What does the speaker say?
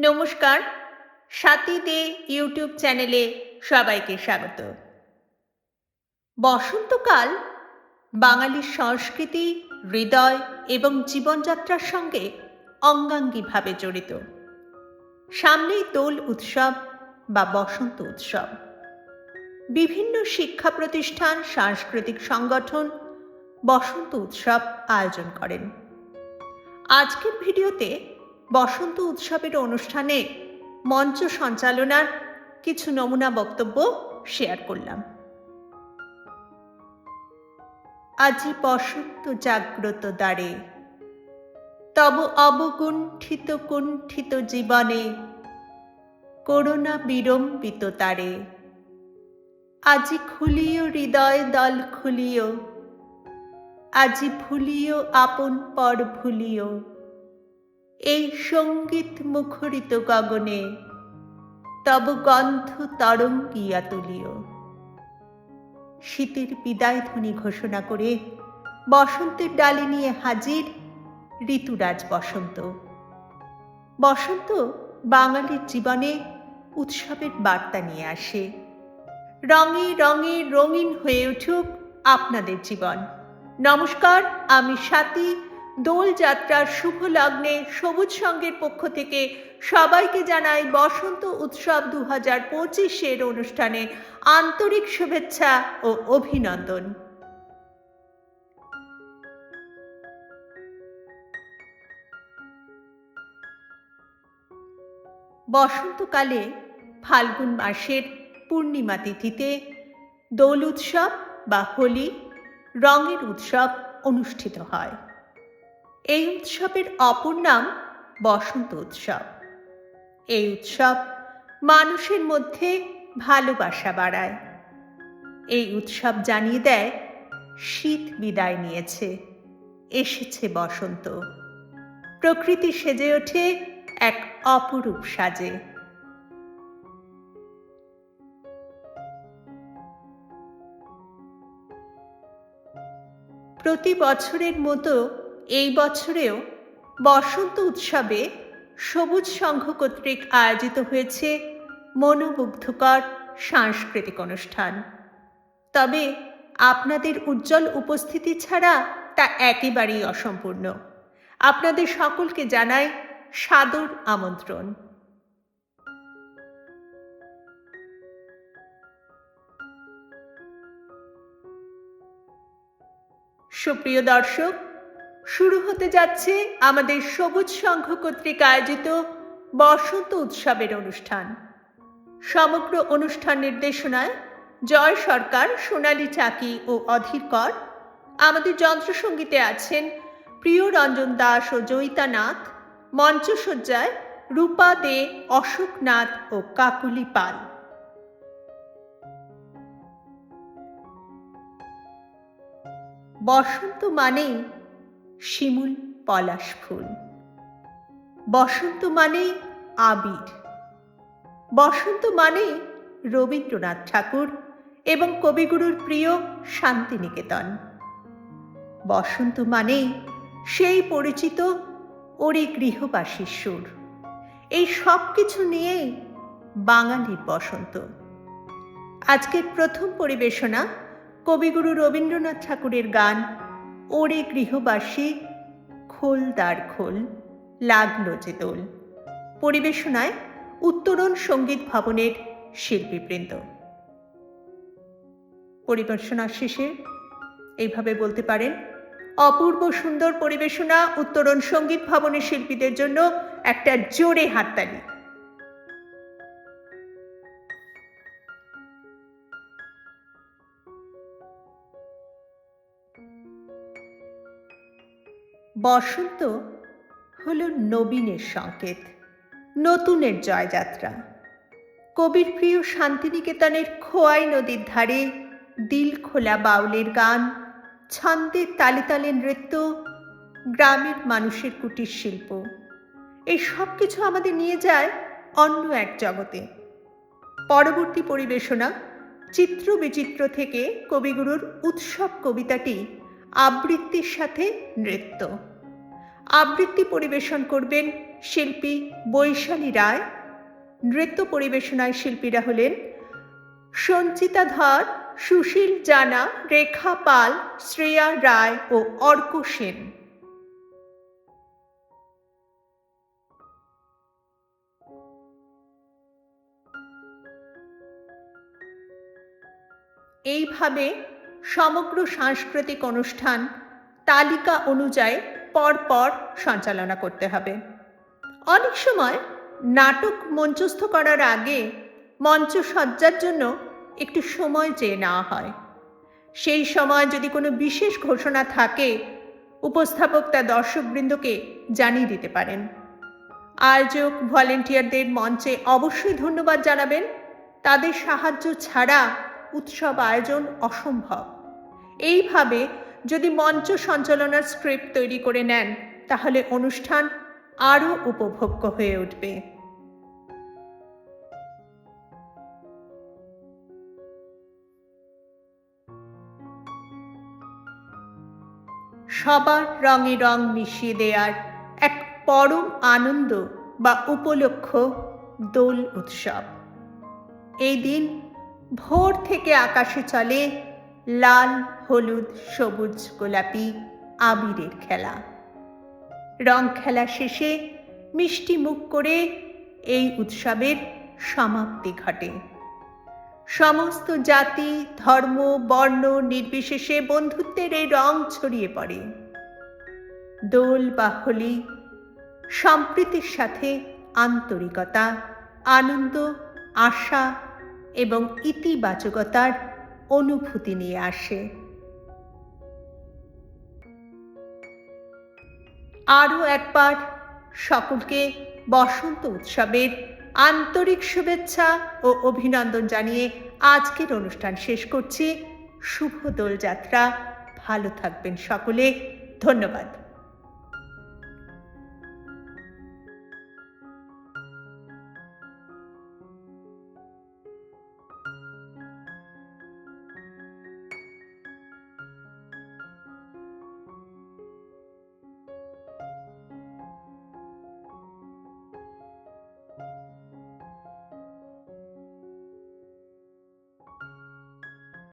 নমস্কার, সাথী দে ইউটিউব চ্যানেলে সবাইকে স্বাগত। বসন্তকাল বাঙালির সংস্কৃতি, হৃদয় এবং জীবনযাত্রার সঙ্গে অঙ্গাঙ্গিভাবে জড়িত। সামনেই দোল উৎসব বা বসন্ত উৎসব। বিভিন্ন শিক্ষা প্রতিষ্ঠান, সাংস্কৃতিক সংগঠন বসন্ত উৎসব আয়োজন করেন। আজকের ভিডিওতে বসন্ত উৎসবের অনুষ্ঠানে মঞ্চ সঞ্চালনার কিছু নমুনা বক্তব্য শেয়ার করলাম। আজি বসন্ত জাগ্রত দ্বারে, তব অবগুণ্ঠিত কুণ্ঠিত জীবনে করোনা বিড়ম্বিত তারে। আজি খুলিও হৃদয় দল খুলিও, আজি ভুলিও আপন পর ভুলিও এই সংগীত মুখরিত গগনে তব গন্ধ তরঙ্গিয়া তুলিও। শীতের বিদায় ধ্বনি ঘোষণা করে বসন্তের ডালি নিয়ে হাজির ঋতুরাজ বসন্ত। বসন্ত বাঙালির জীবনে উৎসবের বার্তা নিয়ে আসে। রঙে রঙে রঙিন হয়ে উঠুক আপনাদের জীবন। নমস্কার, আমি স্বাতী দোল যাত্রার শুভ লগ্নে সবুজ সঙ্গের পক্ষ থেকে সবাইকে জানাই বসন্ত উৎসব দু হাজার পঁচিশের অনুষ্ঠানে আন্তরিক শুভেচ্ছা ও অভিনন্দন। বসন্তকালে ফাল্গুন মাসের পূর্ণিমা তিথিতে দোল উৎসব বা হোলি রঙের উৎসব অনুষ্ঠিত হয়। এই উৎসবের অপর নাম বসন্ত উৎসব। এই উৎসব মানুষের মধ্যে ভালোবাসা বাড়ায়। এই উৎসব জানিয়ে দেয়, শীত বিদায় নিয়েছে, এসেছে বসন্ত। প্রকৃতি সেজে ওঠে এক অপরূপ সাজে। প্রতি বছরের মতো এই বছরেও বসন্ত উৎসবে সবুজ সংঘ কর্তৃক আয়োজিত হয়েছে মনোমুগ্ধকর সাংস্কৃতিক অনুষ্ঠান। তবে আপনাদের উজ্জ্বল উপস্থিতি ছাড়া তা একেবারেই অসম্পূর্ণ। আপনাদের সকলকে জানাই সাদর আমন্ত্রণ। সুপ্রিয় দর্শক শুরু হতে যাচ্ছে আমাদের সবুজ সংঘ কর্তৃক আয়োজিত বসন্ত উৎসবের অনুষ্ঠান। সমগ্র অনুষ্ঠান নির্দেশনায় জয় সরকার, সোনালী চাকি ও অধীর কর আমাদের যন্ত্রসঙ্গীতে আছেন প্রিয় রঞ্জন দাস ও জয়িতা নাথ, মঞ্চসজ্জায় রূপা দে, অশোক নাথ ও কাকুলি পাল। বসন্ত মানেই শিমুল পলাশ ফুল। বসন্ত মানেই আবির। বসন্ত মানেই রবীন্দ্রনাথ ঠাকুর এবং কবিগুরুর প্রিয় শান্তিনিকেতন। বসন্ত মানে সেই পরিচিত ওরে গৃহবাসীর সুর। এই সব কিছু নিয়েই বাঙালির বসন্ত। আজকের প্রথম পরিবেশনা কবিগুরু রবীন্দ্রনাথ ঠাকুরের গান ওরে গৃহবাসী, খোল দ্বার খোল, লাগল যে দোল। পরিবেশনায় উত্তরণ সংগীত ভবনের শিল্পীবৃন্দ। পরিবেশনার শেষে এইভাবে বলতে পারেন, অপূর্ব সুন্দর পরিবেশনা উত্তরণ সংগীত ভবনের শিল্পীদের জন্য একটা জোরে হাততালি। বসন্ত হল নবীনের সংকেত, নতুনের জয়যাত্রা। কবির প্রিয় শান্তিনিকেতনের খোয়াই নদীর ধারে দিল খোলা বাউলের গান ছন্দের তালে তালে নৃত্য, গ্রামের মানুষের কুটির শিল্প। এই সব কিছু আমাদের নিয়ে যায় অন্য এক জগতে। পরবর্তী পরিবেশনা চিত্র বিচিত্র থেকে কবিগুরুর উৎসব কবিতাটি আবৃত্তির সাথে নৃত্য। আবৃত্তি পরিবেশন করবেন শিল্পী বৈশালী রায়। নৃত্য পরিবেশনায় শিল্পীরা হলেন সঞ্চিতা ধর, সুশীল জানা, রেখা পাল, শ্রেয়া রায় ও অর্ক সেন। এইভাবে সমগ্র সাংস্কৃতিক অনুষ্ঠান তালিকা অনুযায়ী পরপর সঞ্চালনা করতে হবে। অনেক সময় নাটক মঞ্চস্থ করার আগে মঞ্চ সজ্জার জন্য একটু সময় চেয়ে নেওয়া হয়। সেই সময় যদি কোনো বিশেষ ঘোষণা থাকে, উপস্থাপক তা দর্শকবৃন্দকে জানিয়ে দিতে পারেন। আয়োজক, ভলেন্টিয়ারদের মঞ্চে অবশ্যই ধন্যবাদ জানাবেন। তাদের সাহায্য ছাড়া উৎসব আয়োজন অসম্ভব। এইভাবে যদি মঞ্চ সঞ্চালনার স্ক্রিপ্ট তৈরি করে নেন, তাহলে অনুষ্ঠান আরও উপভোগ্য হয়ে উঠবে। সবার রঙে রং মিশিয়ে দেওয়ার এক পরম আনন্দ বা উপলক্ষ দোল উৎসব। এই দিন ভোর থেকে আকাশে চলে লাল, হলুদ, সবুজ, গোলাপি আবিরের খেলা। রং খেলা শেষে মিষ্টি মুখ করে এই উৎসবের সমাপ্তি ঘটে। সমস্ত জাতি, ধর্ম, বর্ণ নির্বিশেষে বন্ধুত্বের এই রং ছড়িয়ে পড়ে। দোল বা হোলি, সম্প্রীতির সাথে আন্তরিকতা, আনন্দ, আশা এবং ইতিবাচকতার অনুভূতি নিয়ে আসে। আরও একবার সকলকে বসন্ত উৎসবের আন্তরিক শুভেচ্ছা ও অভিনন্দন জানিয়ে আজকের অনুষ্ঠান শেষ করছি। শুভ দোলযাত্রা। ভালো থাকবেন সকলে। ধন্যবাদ।